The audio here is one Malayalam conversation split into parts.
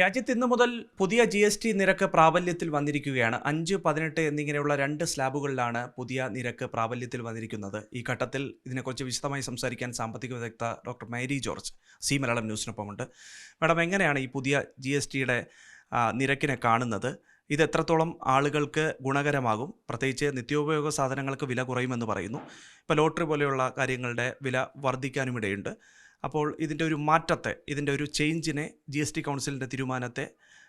രാജ്യത്ത് ഇന്നു മുതൽ പുതിയ ജി എസ് ടി നിരക്ക് പ്രാബല്യത്തിൽ വന്നിരിക്കുകയാണ്. അഞ്ച് പതിനെട്ട് എന്നിങ്ങനെയുള്ള രണ്ട് സ്ലാബുകളിലാണ് പുതിയ നിരക്ക് പ്രാബല്യത്തിൽ വന്നിരിക്കുന്നത്. ഈ ഘട്ടത്തിൽ ഇതിനെക്കുറിച്ച് വിശദമായി സംസാരിക്കാൻ സാമ്പത്തിക വിദഗ്ധ doctor Mary George Zee Malayalam ന്യൂസിനൊപ്പമുണ്ട്. Madam എങ്ങനെയാണ് ഈ പുതിയ ജി എസ് ടിയുടെ നിരക്കിനെ കാണുന്നത്? ഇത് എത്രത്തോളം ആളുകൾക്ക് ഗുണകരമാകും? പ്രത്യേകിച്ച് നിത്യോപയോഗ സാധനങ്ങൾക്ക് വില കുറയുമെന്ന് പറയുന്നു. ഇപ്പോൾ ലോട്ടറി പോലെയുള്ള കാര്യങ്ങളുടെ വില വർദ്ധിക്കാനുമിടയുണ്ട് അപ്പോൾ ഇതിന്റെ ഒരു മാറ്റത്തെ ഇതിന്റെ ഒരു ചേഞ്ചിനെ ജി എസ് ടി കൗൺസിലിന്റെ തീരുമാനത്തെ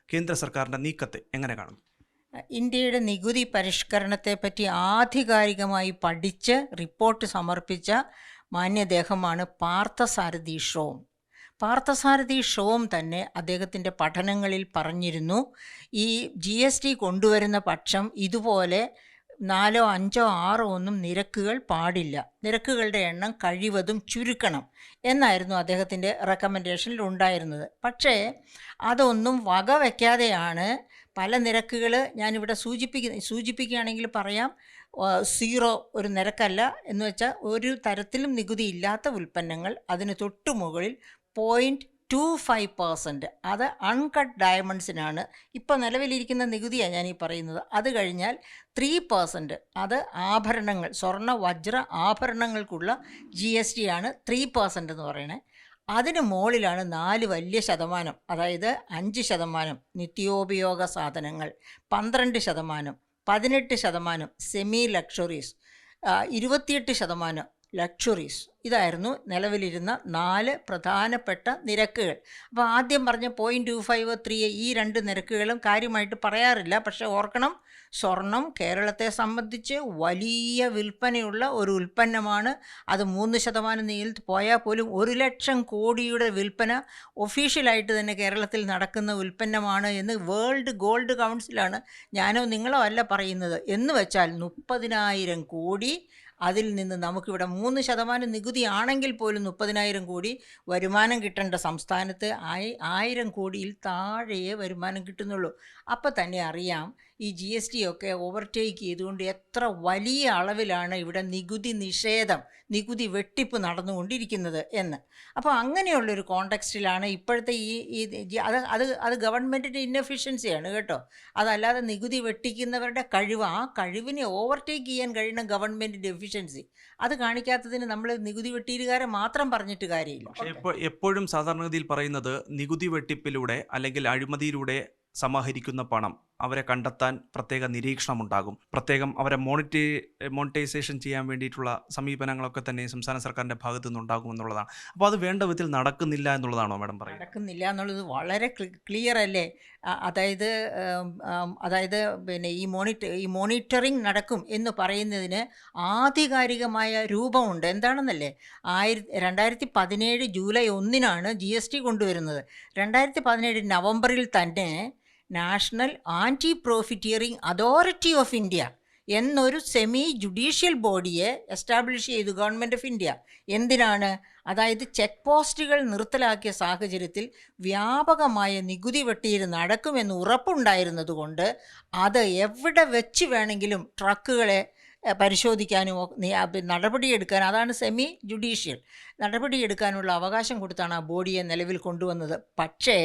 കേന്ദ്ര സർക്കാരിന്റെ നീക്കത്തെ എങ്ങനെ കാണും ഇന്ത്യയുടെ നികുതി പരിഷ്കരണത്തെപ്പറ്റി ആധികാരികമായി പഠിച്ച് റിപ്പോർട്ട് സമർപ്പിച്ച മാന്യദേഹമാണ് പാർത്ഥസാരഥി ഷോം. പാർത്ഥസാരഥി ഷോം തന്നെ അദ്ദേഹത്തിന്റെ പഠനങ്ങളിൽ പറഞ്ഞിരുന്നു ഈ ജി എസ് ടി കൊണ്ടുവരുന്ന പക്ഷം ഇതുപോലെ നാലോ അഞ്ചോ ആറോ ഒന്നും നിരക്കുകൾ പാടില്ല. നിരക്കുകളുടെ എണ്ണം കഴിവതും ചുരുക്കണം എന്നായിരുന്നു അദ്ദേഹത്തിന്റെ റെക്കമെൻഡേഷനിൽ ഉണ്ടായിരുന്നത്. പക്ഷേ അതൊന്നും വക വയ്ക്കാതെയാണ് പല നിരക്കുകൾ ഞാനിവിടെ സൂചിപ്പിക്ക സൂചിപ്പിക്കുകയാണെങ്കിൽ പറയാം സീറോ ഒരു നിരക്കല്ല എന്ന് വെച്ചാൽ ഒരു തരത്തിലും നികുതി ഇല്ലാത്ത ഉൽപ്പന്നങ്ങൾ അതിന് തൊട്ടു മുകളിൽ പോയിന്റ് ടു ഫൈവ് പേഴ്സന്റ് അത് അൺകട്ട് ഡയമണ്ട്സിനാണ് ഇപ്പോൾ നിലവിലിരിക്കുന്ന നികുതിയാണ് ഞാൻ ഈ പറയുന്നത്. അത് കഴിഞ്ഞാൽ ത്രീ പേഴ്സന്റ് അത് ആഭരണങ്ങൾ സ്വർണ വജ്ര ആഭരണങ്ങൾക്കുള്ള ജി എസ് ടി ആണ് ത്രീ പേഴ്സന്റ് എന്ന് പറയുന്നത് അതിന് മുകളിലാണ് നാല് വലിയ ശതമാനം. അതായത് അഞ്ച് ശതമാനം നിത്യോപയോഗ സാധനങ്ങൾ പന്ത്രണ്ട് ശതമാനം പതിനെട്ട് ശതമാനം സെമി ലക്ഷറീസ് ഇരുപത്തിയെട്ട് ശതമാനം ലക്ഷറീസ് ഇതായിരുന്നു നിലവിലിരുന്ന നാല് പ്രധാനപ്പെട്ട നിരക്കുകൾ. അപ്പോൾ ആദ്യം പറഞ്ഞ പോയിന്റ് ടു ഫൈവ് ത്രീ ഈ രണ്ട് നിരക്കുകളും കാര്യമായിട്ട് പറയാറില്ല. പക്ഷേ ഓർക്കണം സ്വർണം കേരളത്തെ സംബന്ധിച്ച് വലിയ വിൽപ്പനയുള്ള ഒരു ഉൽപ്പന്നമാണ്. അത് മൂന്ന് ശതമാനം നീൽ പോയാൽ പോലും ഒരു ലക്ഷം കോടിയുടെ വിൽപ്പന ഒഫീഷ്യലായിട്ട് തന്നെ കേരളത്തിൽ നടക്കുന്ന ഉൽപ്പന്നമാണ് എന്ന് വേൾഡ് ഗോൾഡ് കൗൺസിലാണ് ഞാനോ നിങ്ങളോ അല്ല പറയുന്നത്. എന്ന് വെച്ചാൽ മുപ്പതിനായിരം കോടി അതിൽ നിന്ന് നമുക്കിവിടെ മൂന്ന് ശതമാനം നികുതി ആണെങ്കിൽ പോലും മുപ്പതിനായിരം കോടി വരുമാനം കിട്ടേണ്ട സംസ്ഥാനത്ത് ആയി ആയിരം കോടിയിൽ താഴെയേ വരുമാനം കിട്ടുന്നുള്ളൂ. അപ്പോൾ തന്നെ അറിയാം ഈ ജി എസ് ടി ഒക്കെ ഓവർടേക്ക് ചെയ്തുകൊണ്ട് എത്ര വലിയ അളവിലാണ് ഇവിടെ നികുതി നിഷേധം നികുതി വെട്ടിപ്പ് നടന്നുകൊണ്ടിരിക്കുന്നത് എന്ന്. അപ്പോൾ അങ്ങനെയുള്ളൊരു കോണ്ടെക്സ്റ്റിലാണ് ഇപ്പോഴത്തെ ഈ ഈ അത് അത് അത് ഗവൺമെന്റിന്റെ ഇന്നഫിഷ്യൻസിയാണ് കേട്ടോ. അതല്ലാതെ നികുതി വെട്ടിക്കുന്നവരുടെ കഴിവ് ആ കഴിവിനെ ഓവർടേക്ക് ചെയ്യാൻ കഴിയുന്ന ഗവൺമെന്റിന്റെ എഫിഷ്യൻസി അത് കാണിക്കാത്തതിന് നമ്മൾ നികുതി വെട്ടിയിരുകാരെ മാത്രം പറഞ്ഞിട്ട് കാര്യമില്ല. പക്ഷേ എപ്പോഴും സാധാരണഗതിയിൽ പറയുന്നത് നികുതി വെട്ടിപ്പിലൂടെ അല്ലെങ്കിൽ അഴിമതിയിലൂടെ സമാഹരിക്കുന്ന പണം. അവരെ കണ്ടെത്താൻ പ്രത്യേക നിരീക്ഷണമുണ്ടാകും. പ്രത്യേകം അവരെ മോണിറ്റേ മോണിറ്റൈസേഷൻ ചെയ്യാൻ വേണ്ടിയിട്ടുള്ള സമീപനങ്ങളൊക്കെ തന്നെ സംസ്ഥാന സർക്കാരിന്റെ ഭാഗത്തു നിന്നുണ്ടാകും എന്നുള്ളതാണ്. അപ്പോൾ അത് വേണ്ട വിധത്തിൽ നടക്കുന്നില്ല എന്നുള്ളതാണോ മാഡം പറയുന്നത്? നടക്കുന്നില്ല എന്നുള്ളത് വളരെ ക്ലിയർ അല്ലേ? അതായത് അതായത് പിന്നെ ഈ മോണിറ്റ ഈ മോണിറ്ററിങ് നടക്കും എന്ന് പറയുന്നതിന് ആധികാരികമായ രൂപമുണ്ട്. എന്താണെന്നല്ലേ? ആയിരത്തി രണ്ടായിരത്തി പതിനേഴ് ജൂലൈ ഒന്നിനാണ് ജി എസ് ടി കൊണ്ടുവരുന്നത്. രണ്ടായിരത്തി പതിനേഴ് നവംബറിൽ തന്നെ national anti profiteering authority of India എന്നൊരു സെമി ജുഡീഷ്യൽ ബോഡിയെ എസ്റ്റാബ്ലിഷ് ചെയ്തു ഗവൺമെന്റ് ഓഫ് ഇന്ത്യ. എന്തിനാണ്? അതായത് ചെക്ക് പോസ്റ്റുകൾ നിർത്തലാക്കിയ സാഹചര്യത്തിൽ വ്യാപകമായ നികുതി വെട്ടിയിൽ നടക്കുമെന്ന് ഉറപ്പുണ്ടായിരുന്നതുകൊണ്ട് അത് എവിടെ വെച്ച് വേണമെങ്കിലും ട്രക്കുകളെ പരിശോധിക്കാനും നടപടിയെടുക്കാനും അതാണ് സെമി ജുഡീഷ്യൽ നടപടിയെടുക്കാനുള്ള അവകാശം കൊടുത്താണ് ആ ബോഡിയെ നിലവിൽ കൊണ്ടുവന്നത്. പക്ഷേ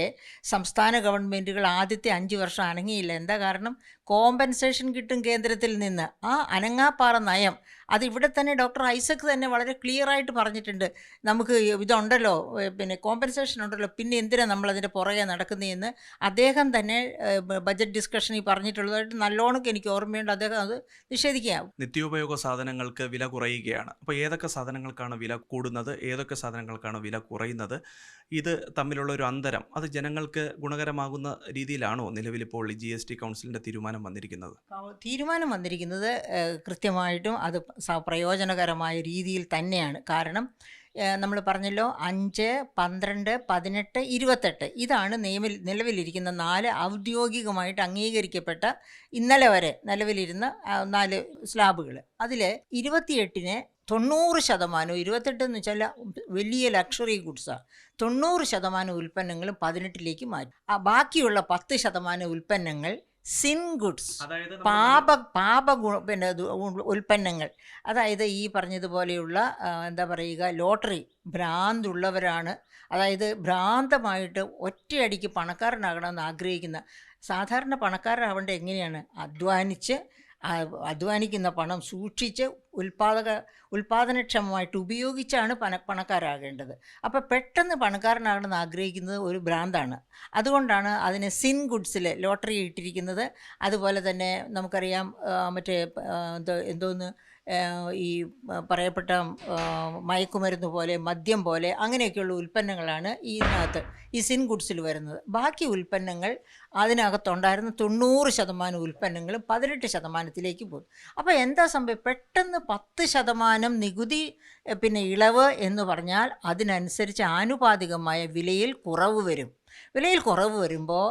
സംസ്ഥാന ഗവൺമെന്റുകൾ ആദ്യത്തെ അഞ്ച് വർഷം അനങ്ങിയില്ല. എന്താ കാരണം? കോമ്പൻസേഷൻ കിട്ടും കേന്ദ്രത്തിൽ നിന്ന്. ആ അനങ്ങാപ്പാറ നയം അത് ഇവിടെ തന്നെ ഡോക്ടർ ഐസക് തന്നെ വളരെ ക്ലിയർ ആയിട്ട് പറഞ്ഞിട്ടുണ്ട്. നമുക്ക് ഇതുണ്ടല്ലോ പിന്നെ കോമ്പൻസേഷൻ ഉണ്ടല്ലോ പിന്നെ എന്തിനാണ് നമ്മളതിന്റെ പുറകെ നടക്കുന്നതെന്ന് അദ്ദേഹം തന്നെ ബജറ്റ് ഡിസ്കഷനിൽ പറഞ്ഞിട്ടുള്ളതായിട്ട് നല്ലോണം എനിക്ക് ഓർമ്മയുണ്ട്. അദ്ദേഹം അത് നിഷേധിക്കുക നിത്യോപയോഗ സാധനങ്ങൾക്ക് വില കുറയുകയാണ്. അപ്പോൾ ഏതൊക്കെ സാധനങ്ങൾക്കാണ് വില കൂടുന്നത്? ഏതൊക്കെ സാധനങ്ങൾക്കാണ് വില കുറയുന്നത്? ഇത് തമ്മിലുള്ള ഒരു അന്തരം അത് ജനങ്ങൾക്ക് ഗുണകരമാകുന്ന രീതിയിലാണോ നിലവിലിപ്പോൾ ജി എസ് ടി കൗൺസിലിന്റെ തീരുമാനം വന്നിരിക്കുന്നത്? തീരുമാനം വന്നിരിക്കുന്നത് കൃത്യമായിട്ടും അത് പ്രയോജനകരമായ രീതിയിൽ തന്നെയാണ്. കാരണം നമ്മൾ പറഞ്ഞല്ലോ അഞ്ച് പന്ത്രണ്ട് പതിനെട്ട് ഇരുപത്തെട്ട്. ഇതാണ് നിയമ നിലവിലിരിക്കുന്ന നാല് ഔദ്യോഗികമായിട്ട് അംഗീകരിക്കപ്പെട്ട ഇന്നലെ വരെ നിലവിലിരുന്ന നാല് സ്ലാബുകൾ അതിൽ ഇരുപത്തിയെട്ടിന് തൊണ്ണൂറ് ശതമാനവും ഇരുപത്തെട്ട് എന്ന് വെച്ചാൽ വലിയ ലക്ഷറി ഗുഡ്സാണ് തൊണ്ണൂറ് ശതമാനം ഉൽപ്പന്നങ്ങളും പതിനെട്ടിലേക്ക് മാറ്റി. ആ ബാക്കിയുള്ള പത്ത് ശതമാനം ഉൽപ്പന്നങ്ങൾ സിൻ ഗുഡ്സ് പാപ പാപ ഗുണ പിന്നെ ഉൽപ്പന്നങ്ങൾ. അതായത് ഈ പറഞ്ഞതുപോലെയുള്ള എന്താ പറയുക ലോട്ടറി ഭ്രാന്തുള്ളവരാണ്. അതായത് ഭ്രാന്തമായിട്ട് ഒറ്റയടിക്ക് പണക്കാരനാകണമെന്ന് ആഗ്രഹിക്കുന്ന സാധാരണ പണക്കാരനാവേണ്ട എങ്ങനെയാണ്? അധ്വാനിച്ച് അധ്വാനിക്കുന്ന പണം സൂക്ഷിച്ച് ഉൽപാദക ഉൽപാദനക്ഷമമായിട്ട് ഉപയോഗിച്ചാണ് പണ പണക്കാരാകേണ്ടത്. അപ്പോൾ പെട്ടെന്ന് പണക്കാരനാകണമെന്ന് ആഗ്രഹിക്കുന്നത് ഒരു ഭ്രാന്താണ്. അതുകൊണ്ടാണ് അതിന് സിൻ ഗുഡ്സിൽ ലോട്ടറി ഇട്ടിരിക്കുന്നത്. അതുപോലെ തന്നെ നമുക്കറിയാം മറ്റേ എന്തോ എന്തോന്ന്? ഈ പറയപ്പെട്ട മയക്കുമരുന്ന് പോലെ മദ്യം പോലെ അങ്ങനെയൊക്കെയുള്ള ഉൽപ്പന്നങ്ങളാണ് ഇതിനകത്ത് ഈ സിൻ ഗുഡ്സിൽ വരുന്നത്. ബാക്കി ഉൽപ്പന്നങ്ങൾ അതിനകത്തുണ്ടായിരുന്ന തൊണ്ണൂറ് ശതമാനം ഉൽപ്പന്നങ്ങളും പതിനെട്ട് ശതമാനത്തിലേക്ക് പോകും അപ്പോൾ എന്താ സംഭവം? പെട്ടെന്ന് പത്ത് ശതമാനം നികുതി പിന്നെ ഇളവ് എന്ന് പറഞ്ഞാൽ അതിനനുസരിച്ച് ആനുപാതികമായ വിലയിൽ കുറവ് വരും. വിലയിൽ കുറവ് വരുമ്പോൾ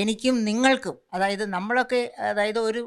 എനിക്കും നിങ്ങൾക്കും അതായത് നമ്മളൊക്കെ അതായത് ഒരു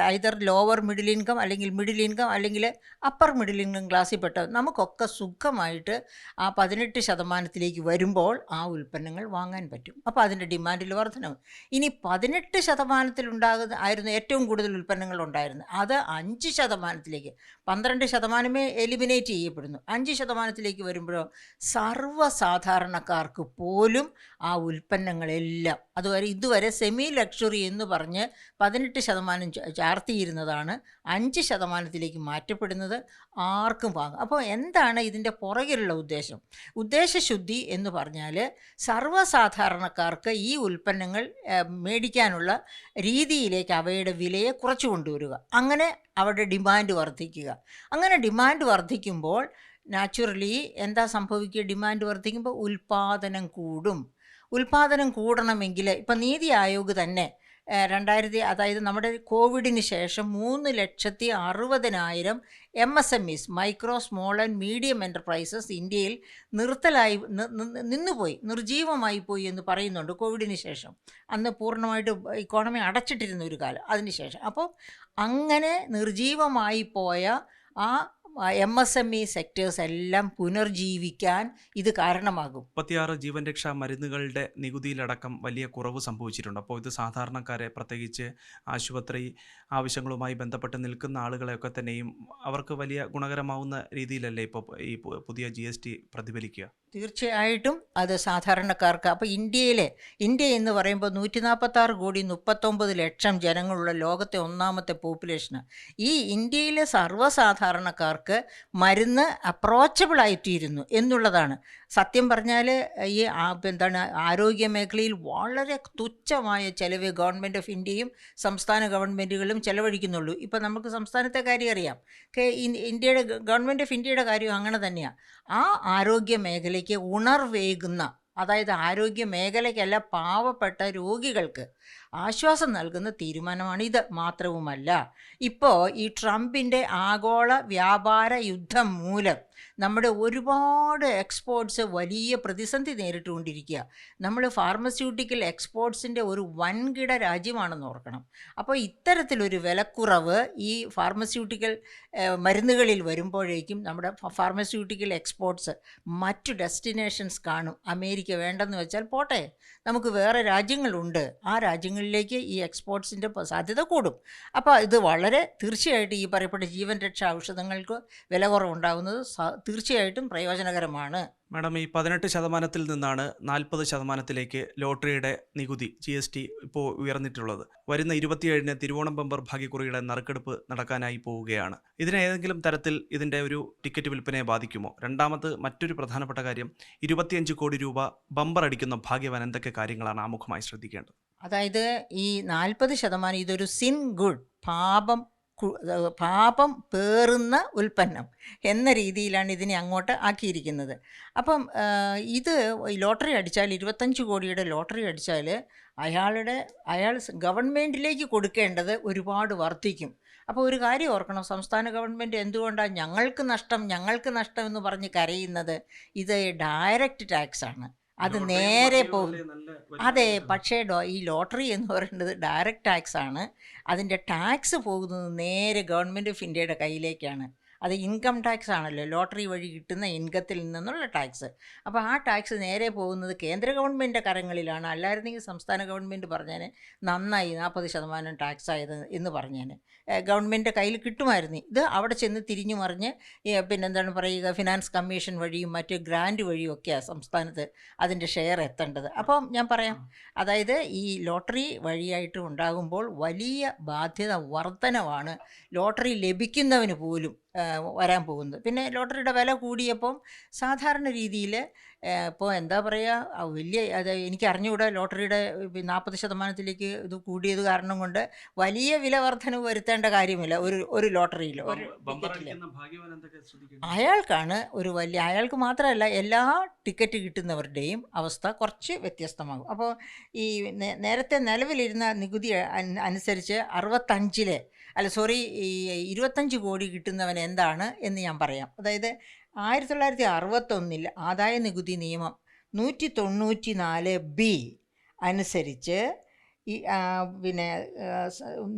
ഐതർ ലോവർ മിഡിൽ ഇൻകം അല്ലെങ്കിൽ മിഡിൽ ഇൻകം അല്ലെങ്കിൽ അപ്പർ മിഡിൽ ഇൻകം ക്ലാസ്സിൽ പെട്ട നമുക്കൊക്കെ സുഖമായിട്ട് ആ പതിനെട്ട് ശതമാനത്തിലേക്ക് വരുമ്പോൾ ആ ഉൽപ്പന്നങ്ങൾ വാങ്ങാൻ പറ്റും. അപ്പോൾ അതിന്റെ ഡിമാൻഡിൽ വർധനവ് ഇനി പതിനെട്ട് ശതമാനത്തിലുണ്ടാകുന്ന ആയിരുന്നു ഏറ്റവും കൂടുതൽ ഉൽപ്പന്നങ്ങൾ ഉണ്ടായിരുന്നത്. അത് അഞ്ച് ശതമാനത്തിലേക്ക് പന്ത്രണ്ട് ശതമാനമേ എലിമിനേറ്റ് ചെയ്യപ്പെടുന്നു. അഞ്ച് ശതമാനത്തിലേക്ക് വരുമ്പോഴോ സർവസാധാരണക്കാർക്ക് പോലും ആ ഉൽപ്പന്നങ്ങളെല്ലാം അതുവരെ ഇതുവരെ സെമി ലക്ഷറി എന്ന് പറഞ്ഞ് പതിനെട്ട് ശതമാനം ചാർത്തിയിരുന്നതാണ്. അഞ്ച് ശതമാനത്തിലേക്ക് മാറ്റപ്പെടുന്നത് ആർക്കും വാങ്ങും. അപ്പോൾ എന്താണ് ഇതിന്റെ പുറകിലുള്ള ഉദ്ദേശം? ഉദ്ദേശശുദ്ധി എന്ന് പറഞ്ഞാൽ സർവസാധാരണക്കാർക്ക് ഈ ഉൽപ്പന്നങ്ങൾ മേടിക്കാനുള്ള രീതിയിലേക്ക് അവയുടെ വിലയെ കുറച്ചു കൊണ്ടുവരിക. അങ്ങനെ അവരുടെ ഡിമാൻഡ് വർദ്ധിക്കുക. അങ്ങനെ ഡിമാൻഡ് വർദ്ധിക്കുമ്പോൾ നാച്ചുറലി എന്താ സംഭവിക്കുക? ഡിമാൻഡ് വർദ്ധിക്കുമ്പോൾ ഉൽപ്പാദനം കൂടും. ഉൽപ്പാദനം കൂടണമെങ്കിൽ ഇപ്പം നീതി ആയോഗ് തന്നെ രണ്ടായിരത്തി അതായത് നമ്മുടെ കോവിഡിന് ശേഷം മൂന്ന് ലക്ഷത്തി അറുപതിനായിരം M S M Es micro small and medium enterprises ഇന്ത്യയിൽ നിർത്തലായി നിന്നുപോയി നിർജീവമായി പോയി എന്ന് പറയുന്നുണ്ട് കോവിഡിന് ശേഷം. അന്ന് പൂർണമായിട്ട് ഇക്കോണമി അടച്ചിട്ടിരുന്ന ഒരു കാലം അതിന് ശേഷം. അപ്പോൾ അങ്ങനെ നിർജീവമായി പോയ ആ M S M E sectors എല്ലാം പുനർജീവിക്കാൻ ഇത് കാരണമാകും. മുപ്പത്തിയാറ് ജീവൻ രക്ഷാ മരുന്നുകളുടെ നികുതിയിലടക്കം വലിയ കുറവ് സംഭവിച്ചിട്ടുണ്ട്. അപ്പോൾ ഇത് സാധാരണക്കാരെ പ്രത്യേകിച്ച് ആശുപത്രി ആവശ്യങ്ങളുമായി ബന്ധപ്പെട്ട് നിൽക്കുന്ന ആളുകളെയൊക്കെ തന്നെയും അവർക്ക് വലിയ ഗുണകരമാവുന്ന രീതിയിലല്ലേ ഇപ്പോൾ ഈ പുതിയ ജി പ്രതിഫലിക്കുക? തീർച്ചയായിട്ടും അത് സാധാരണക്കാർക്ക് അപ്പോൾ ഇന്ത്യയിലെ ഇന്ത്യ എന്ന് പറയുമ്പോൾ നൂറ്റി നാൽപ്പത്താറ് കോടി മുപ്പത്തൊമ്പത് ലക്ഷം ജനങ്ങളുള്ള ലോകത്തെ ഒന്നാമത്തെ പോപ്പുലേഷന്. ഈ ഇന്ത്യയിലെ സർവസാധാരണക്കാർക്ക് മരുന്ന് അപ്രോച്ചബിളായിത്തീരുന്നു എന്നുള്ളതാണ്. സത്യം പറഞ്ഞാൽ ഈ എന്താണ് ആരോഗ്യ മേഖലയിൽ വളരെ തുച്ഛമായ ചിലവ് ഗവൺമെന്റ് ഓഫ് ഇന്ത്യയും സംസ്ഥാന ഗവൺമെന്റുകളും ചിലവഴിക്കുന്നുള്ളൂ. ഇപ്പോൾ നമുക്ക് സംസ്ഥാനത്തെ കാര്യം അറിയാം. ഇന്ത്യയുടെ ഗവൺമെന്റ് ഓഫ് ഇന്ത്യയുടെ കാര്യം അങ്ങനെ തന്നെയാണ് ആ ആരോഗ്യ മേഖലയ്ക്ക് ഉണർവേകുന്ന അതായത് ആരോഗ്യ മേഖലയ്ക്കല്ല പാവപ്പെട്ട രോഗികൾക്ക് ആശ്വാസം നൽകുന്ന തീരുമാനമാണ് ഇത് മാത്രവുമല്ല. ഇപ്പോൾ ഈ ട്രംപിന്റെ ആഗോള വ്യാപാര യുദ്ധം മൂലം നമ്മുടെ ഒരുപാട് എക്സ്പോർട്സ് വലിയ പ്രതിസന്ധി നേരിട്ടുകൊണ്ടിരിക്കുക. നമ്മൾ ഫാർമസ്യൂട്ടിക്കൽ എക്സ്പോർട്സിന്റെ ഒരു വൻകിട രാജ്യമാണെന്ന് ഓർക്കണം. അപ്പോൾ ഇത്തരത്തിലൊരു വിലക്കുറവ് ഈ ഫാർമസ്യൂട്ടിക്കൽ മരുന്നുകളിൽ വരുമ്പോഴേക്കും നമ്മുടെ ഫാർമസ്യൂട്ടിക്കൽ എക്സ്പോർട്സ് മറ്റു ഡെസ്റ്റിനേഷൻസ് കാണും. അമേരിക്ക വേണ്ടെന്ന് വെച്ചാൽ പോട്ടെ നമുക്ക് വേറെ രാജ്യങ്ങളുണ്ട്. ആ രാജ്യങ്ങളിലേക്ക് ഈ എക്സ്പോർട്സിന്റെ സാധ്യത കൂടും. അപ്പോൾ ഇത് വളരെ തീർച്ചയായിട്ടും ഈ പറയപ്പെട്ട ജീവൻ രക്ഷാ ഔഷധങ്ങൾക്ക് വില കുറവുണ്ടാകുന്നത് തീർച്ചയായിട്ടും പ്രയോജനകരമാണ്. മാഡം ഈ പതിനെട്ട് ശതമാനത്തിൽ നിന്നാണ് നാൽപ്പത് ശതമാനത്തിലേക്ക് ലോട്ടറിയുടെ നികുതി ജി എസ് ടി ഇപ്പോൾ ഉയർന്നിട്ടുള്ളത്. വരുന്ന ഇരുപത്തിയേഴിന് തിരുവോണം ബമ്പർ ഭാഗ്യക്കുറിയുടെ നറുക്കെടുപ്പ് നടക്കാനായി പോവുകയാണ്. ഇതിന് ഏതെങ്കിലും തരത്തിൽ ഇതിന്റെ ഒരു ടിക്കറ്റ് വിൽപ്പനയെ ബാധിക്കുമോ? രണ്ടാമത് മറ്റൊരു പ്രധാനപ്പെട്ട കാര്യം ഇരുപത്തിയഞ്ച് കോടി രൂപ ബമ്പർ അടിക്കുന്ന ഭാഗ്യവാൻ എന്തൊക്കെ കാര്യങ്ങളാണ് ആമുഖമായി ശ്രദ്ധിക്കേണ്ടത്? അതായത് ഈ നാൽപ്പത് ശതമാനം ഇതൊരു സിൻ ഗുഡ് പാപം പാപം പേറുന്ന ഉൽപ്പന്നം എന്ന രീതിയിലാണ് ഇതിനെ അങ്ങോട്ട് ആക്കിയിരിക്കുന്നത്. അപ്പം ഇത് ലോട്ടറി അടിച്ചാൽ ഇരുപത്തഞ്ച് കോടിയുടെ ലോട്ടറി അടിച്ചാൽ അയാളുടെ അയാൾ ഗവൺമെന്റിലേക്ക് കൊടുക്കേണ്ടത് ഒരുപാട് വർദ്ധിക്കും. അപ്പോൾ ഒരു കാര്യം ഓർക്കണം സംസ്ഥാന ഗവൺമെന്റ് എന്തുകൊണ്ടാണ് ഞങ്ങൾക്ക് നഷ്ടം ഞങ്ങൾക്ക് നഷ്ടം എന്ന് പറഞ്ഞ് കരയുന്നത്? ഇത് ഡയറക്റ്റ് ടാക്സാണ്. അത് നേരെ പോകും അതെ പക്ഷേ ഈ ലോട്ടറി എന്ന് പറയുന്നത് ഡയറക്റ്റ് ടാക്സ് ആണ് അതിന്റെ ടാക്സ് പോകുന്നത് നേരെ ഗവൺമെന്റ് ഓഫ് ഇന്ത്യയുടെ കയ്യിലേക്കാണ്. അത് ഇൻകം ടാക്സ് ആണല്ലോ. ലോട്ടറി വഴി കിട്ടുന്ന ഇൻകത്തിൽ നിന്നുള്ള ടാക്സ് അപ്പോൾ ആ ടാക്സ് നേരെ പോകുന്നത് കേന്ദ്ര ഗവൺമെന്റിന്റെ കരങ്ങളിലാണ്. അല്ലായിരുന്നെങ്കിൽ സംസ്ഥാന ഗവൺമെന്റ് പറഞ്ഞേനെ നന്നായി നാൽപ്പത് ശതമാനം ടാക്സ് ആയത് എന്ന് പറഞ്ഞേനെ. ഗവൺമെന്റ് കയ്യിൽ കിട്ടുമായിരുന്നു. ഇത് അവിടെ ചെന്ന് തിരിഞ്ഞു മറിഞ്ഞ് പിന്നെന്താണ് പറയുക ഫിനാൻസ് കമ്മീഷൻ വഴിയും മറ്റ് ഗ്രാൻഡ് വഴിയും ഒക്കെയാണ് സംസ്ഥാനത്ത് അതിന്റെ ഷെയർ എത്തേണ്ടത്. അപ്പോൾ ഞാൻ പറയാം. അതായത് ഈ ലോട്ടറി വഴിയായിട്ട് ഉണ്ടാകുമ്പോൾ വലിയ ബാധ്യത വർധനവാണ്. ലോട്ടറി ലഭിക്കുന്നവന് പോലും വരാൻ പോകുന്നത്. പിന്നെ ലോട്ടറിയുടെ വില കൂടിയപ്പം സാധാരണ രീതിയിൽ ഇപ്പോൾ എന്താ പറയുക വലിയ അത് എനിക്ക് അറിഞ്ഞുകൂടെ ലോട്ടറിയുടെ നാൽപ്പത് ശതമാനത്തിലേക്ക് ഇത് കൂടിയത് കാരണം കൊണ്ട് വലിയ വില വർധനവ് വരുത്തേണ്ട കാര്യമില്ല ഒരു ഒരു ലോട്ടറിയിലോ. അയാൾക്കാണ് ഒരു വലിയ അയാൾക്ക് മാത്രമല്ല എല്ലാ ടിക്കറ്റ് കിട്ടുന്നവരുടെയും അവസ്ഥ കുറച്ച് വ്യത്യസ്തമാകും. അപ്പോൾ ഈ നേരത്തെ നിലവിലിരുന്ന നികുതി അനുസരിച്ച് അറുപത്തഞ്ചിലെ അല്ല സോറി ഈ ഇരുപത്തഞ്ച് കോടി കിട്ടുന്നവൻ എന്താണ് എന്ന് ഞാൻ പറയാം. അതായത് ആയിരത്തി തൊള്ളായിരത്തി അറുപത്തൊന്നിൽ ആദായ നികുതി നിയമം നൂറ്റി തൊണ്ണൂറ്റി നാല് ബി അനുസരിച്ച് ഈ പിന്നെ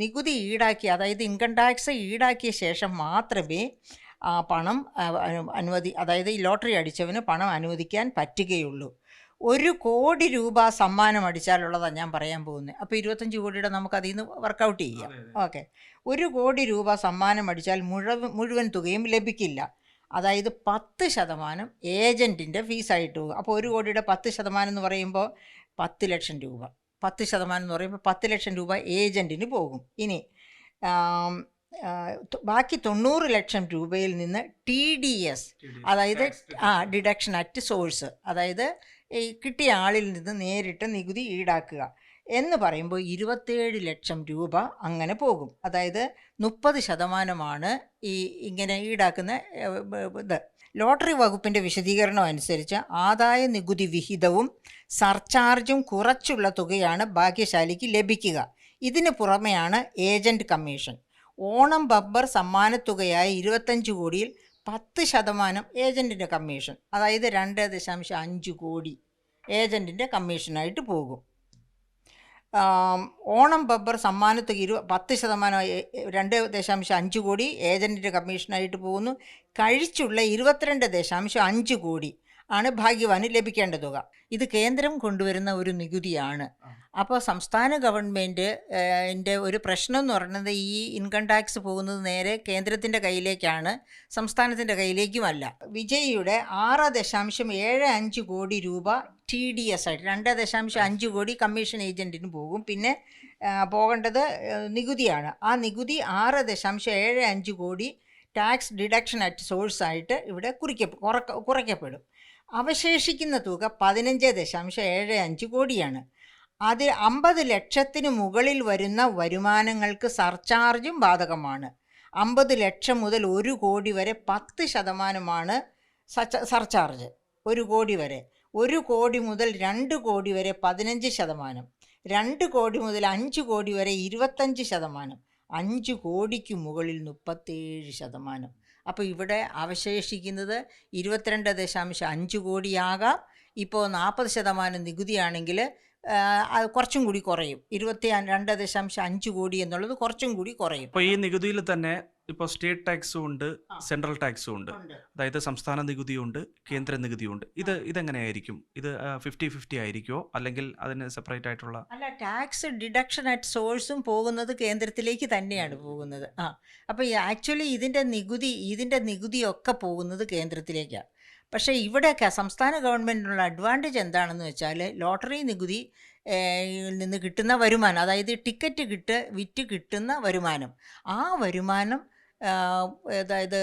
നികുതി ഈടാക്കി അതായത് ഇൻകം ടാക്സ് ഈടാക്കിയ ശേഷം മാത്രമേ പണം അനുവദി അതായത് ഈ ലോട്ടറി അടിച്ചവന് പണം അനുവദിക്കാൻ പറ്റുകയുള്ളൂ. ഒരു കോടി രൂപ സമ്മാനം അടിച്ചാലുള്ളതാണ് ഞാൻ പറയാൻ പോകുന്നത് അപ്പോൾ ഇരുപത്തഞ്ച് കോടിയുടെ നമുക്ക് അതിൽ നിന്ന് വർക്കൗട്ട് ചെയ്യാം ഓക്കെ. ഒരു കോടി രൂപ സമ്മാനം അടിച്ചാൽ മുഴുവൻ മുഴുവൻ തുകയും ലഭിക്കില്ല. അതായത് പത്ത് ശതമാനം ഏജന്റിന്റെ ഫീസായിട്ട് പോകും. അപ്പോൾ ഒരു കോടിയുടെ പത്ത് ശതമാനം എന്ന് പറയുമ്പോൾ പത്ത് ലക്ഷം രൂപ. പത്ത് ശതമാനം എന്ന് പറയുമ്പോൾ പത്ത് ലക്ഷം രൂപ ഏജന്റിന് പോകും. ഇനി ബാക്കി തൊണ്ണൂറ് ലക്ഷം രൂപയിൽ നിന്ന് ടി ഡി എസ് അതായത് ആ ഡിഡക്ഷൻ അറ്റ് സോഴ്സ് അതായത് ഈ കിട്ടിയ ആളിൽ നിന്ന് നേരിട്ട് നികുതി ഈടാക്കുക എന്ന് പറയുമ്പോൾ ഇരുപത്തേഴ് ലക്ഷം രൂപ അങ്ങനെ പോകും. അതായത് മുപ്പത് ശതമാനമാണ് ഈ ഇങ്ങനെ ഈടാക്കുന്ന ഇത്. ലോട്ടറി വകുപ്പിന്റെ വിശദീകരണം അനുസരിച്ച് ആദായ നികുതി വിഹിതവും സർചാർജും കുറച്ചുള്ള തുകയാണ് ഭാഗ്യശാലിക്ക് ലഭിക്കുക. ഇതിന് പുറമെയാണ് ഏജന്റ് കമ്മീഷൻ. ഓണം ബബ്ബർ സമ്മാനത്തുകയായ ഇരുപത്തഞ്ച് കോടിയിൽ പത്ത് ശതമാനം ഏജന്റിന്റെ കമ്മീഷൻ. അതായത് രണ്ട് ദശാംശം അഞ്ച് കോടി ഏജന്റിന്റെ കമ്മീഷനായിട്ട് പോകും. ഓണം ബബ്ബർ സമ്മാനത്തുക ഇരു പത്ത് ശതമാനം രണ്ട് ദശാംശം അഞ്ച് കോടി ഏജന്റിന്റെ കമ്മീഷനായിട്ട് പോകുന്നു. കഴിച്ചുള്ള ഇരുപത്തിരണ്ട് ദശാംശം അഞ്ച് കോടി ആണ് ഭാഗ്യവാന് ലഭിക്കേണ്ട തുക. ഇത് കേന്ദ്രം കൊണ്ടുവരുന്ന ഒരു നികുതിയാണ്. അപ്പോൾ സംസ്ഥാന ഗവൺമെന്റ് എന്റെ ഒരു പ്രശ്നം എന്ന് പറയുന്നത് ഈ ഇൻകം ടാക്സ് പോകുന്നത് നേരെ കേന്ദ്രത്തിന്റെ കയ്യിലേക്കാണ് സംസ്ഥാനത്തിന്റെ കയ്യിലേക്കുമല്ല. വിജയിയുടെ ആറ് ദശാംശം ഏഴ് അഞ്ച് കോടി രൂപ ടി ഡി എസ് ആയിട്ട് രണ്ട് ദശാംശം അഞ്ച് കോടി കമ്മീഷൻ ഏജന്റിന് പോകും. പിന്നെ പോകേണ്ടത് നികുതിയാണ്. ആ നികുതി ആറ് ദശാംശം ഏഴ് അഞ്ച് കോടി ടാക്സ് ഡിഡക്ഷൻ അറ്റ് സോഴ്സായിട്ട് ഇവിടെ കുറക്ക കുറയ്ക്കപ്പെടും. അവശേഷിക്കുന്ന തുക പതിനഞ്ച് ദശാംശം ഏഴ് അഞ്ച് കോടിയാണ്. അത് അമ്പത് ലക്ഷത്തിന് മുകളിൽ വരുന്ന വരുമാനങ്ങൾക്ക് സർചാർജും ബാധകമാണ്. അമ്പത് ലക്ഷം മുതൽ ഒരു കോടി വരെ പത്ത് ശതമാനമാണ് സർചാർജ്. ഒരു കോടി വരെ. ഒരു കോടി മുതൽ രണ്ട് കോടി വരെ പതിനഞ്ച് ശതമാനം. രണ്ട് കോടി മുതൽ അഞ്ച് കോടി വരെ ഇരുപത്തഞ്ച് ശതമാനം. അഞ്ച് കോടിക്ക് മുകളിൽ മുപ്പത്തേഴ് ശതമാനം. അപ്പോൾ ഇവിടെ അവശേഷിക്കുന്നത് ഇരുപത്തിരണ്ട് ദശാംശം അഞ്ച് കോടിയാകാം. ഇപ്പോൾ നാൽപ്പത് ശതമാനം നികുതിയാണെങ്കിൽ അത് കുറച്ചും കൂടി കുറയും. ഇരുപത്തി രണ്ട് ദശാംശം അഞ്ച് കോടി എന്നുള്ളത് കുറച്ചും കൂടി കുറയും. അപ്പോൾ ഈ നികുതിയിൽ തന്നെ ഇപ്പോൾ സ്റ്റേറ്റ് ടാക്സും ഉണ്ട് സെൻട്രൽ ടാക്സും ഉണ്ട്. അതായത് സംസ്ഥാന നികുതിയുണ്ട് കേന്ദ്ര നികുതിയുണ്ട് ഇത് ഇതെങ്ങനെയായിരിക്കും? ഇത് ഫിഫ്റ്റി ഫിഫ്റ്റി ആയിരിക്കുമോ അല്ലെങ്കിൽ അതിന് സെപ്പറേറ്റ് ആയിട്ടുള്ള അല്ല ടാക്സ് ഡിഡക്ഷൻ അറ്റ് സോഴ്സും പോകുന്നത് കേന്ദ്രത്തിലേക്ക് തന്നെയാണ് പോകുന്നത്. ആ. അപ്പോൾ ആക്ച്വലി ഇതിന്റെ നികുതി ഇതിന്റെ നികുതിയൊക്കെ പോകുന്നത് കേന്ദ്രത്തിലേക്കാണ് പക്ഷേ ഇവിടെയൊക്കെ സംസ്ഥാന ഗവൺമെന്റിനുള്ള അഡ്വാന്റേജ് എന്താണെന്ന് വെച്ചാൽ ലോട്ടറി നികുതി നിന്ന് കിട്ടുന്ന വരുമാനം അതായത് ടിക്കറ്റ് കിട്ട് വിറ്റ് കിട്ടുന്ന വരുമാനം ആ വരുമാനം അതായത്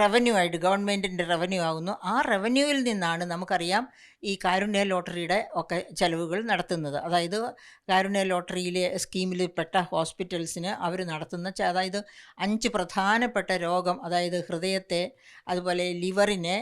റവന്യൂ ആയിട്ട് ഗവൺമെന്റിന്റെ റവന്യൂ ആകുന്നു ആ റവന്യൂവിൽ നിന്നാണ് നമുക്കറിയാം ഈ കാരുണ്യ ലോട്ടറിയുടെ ഒക്കെ ചെലവുകൾ നടത്തുന്നത്. അതായത് കാരുണ്യ ലോട്ടറിയിലെ സ്കീമിൽ പെട്ട ഹോസ്പിറ്റൽസിന് അവർ നടത്തുന്ന അതായത് അഞ്ച് പ്രധാനപ്പെട്ട രോഗം അതായത് ഹൃദയത്തെ അതുപോലെ ലിവറിനെ